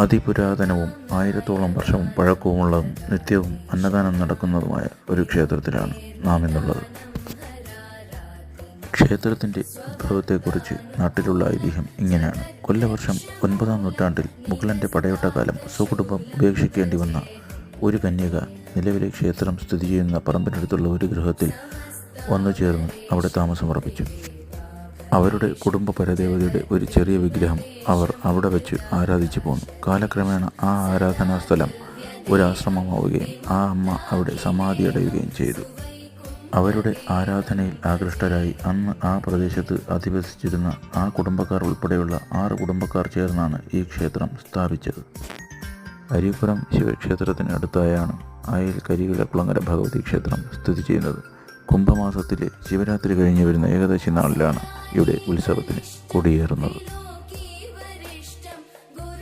അതിപുരാതനവും ആയിരത്തോളം വർഷവും പഴക്കവുമുള്ളതും നിത്യവും അന്നദാനം നടക്കുന്നതുമായ ഒരു ക്ഷേത്രത്തിലാണ് നാം ഇന്നുള്ളത് ക്ഷേത്രത്തിന്റെ ഉത്ഭവത്തെക്കുറിച്ച് നാട്ടിലുള്ള ഐതിഹ്യം ഇങ്ങനെയാണ്. കൊല്ലവർഷം ഒൻപതാം നൂറ്റാണ്ടിൽ മുഗളന്റെ പടയോട്ടകാലം സ്വകുടുംബം ഉപേക്ഷിക്കേണ്ടി വന്ന ഒരു കന്യക നിലവിലെ ക്ഷേത്രം സ്ഥിതി ചെയ്യുന്ന പറമ്പിനടുത്തുള്ള ഒരു ഗൃഹത്തിൽ വന്നു ചേർന്ന് അവിടെ താമസമുറപ്പിച്ചു. അവരുടെ കുടുംബ പരദേവതയുടെ ഒരു ചെറിയ വിഗ്രഹം അവർ അവിടെ വെച്ച് ആരാധിച്ചു പോന്നു. കാലക്രമേണ ആ ആരാധനാ സ്ഥലം ഒരാശ്രമമാവുകയും ആ അമ്മ അവിടെ സമാധിയടയുകയും ചെയ്തു. അവരുടെ ആരാധനയിൽ ആകൃഷ്ടരായി അന്ന് ആ പ്രദേശത്ത് അധിവസിച്ചിരുന്ന ആ കുടുംബക്കാർ ഉൾപ്പെടെയുള്ള ആറ് കുടുംബക്കാർ ചേർന്നാണ് ഈ ക്ഷേത്രം സ്ഥാപിച്ചത്. അരിപുരം ശിവക്ഷേത്രത്തിന് അടുത്തായാണ് അയൽ കരികിലക്കുളങ്ങര ഭഗവതി ക്ഷേത്രം സ്ഥിതി ചെയ്യുന്നത്. കുംഭമാസത്തിലെ ശിവരാത്രി കഴിഞ്ഞു വരുന്ന ഏകദശി നാളിലാണ് ഇവിടെ ഉത്സവത്തിന് കൊടിയേറുന്നത്.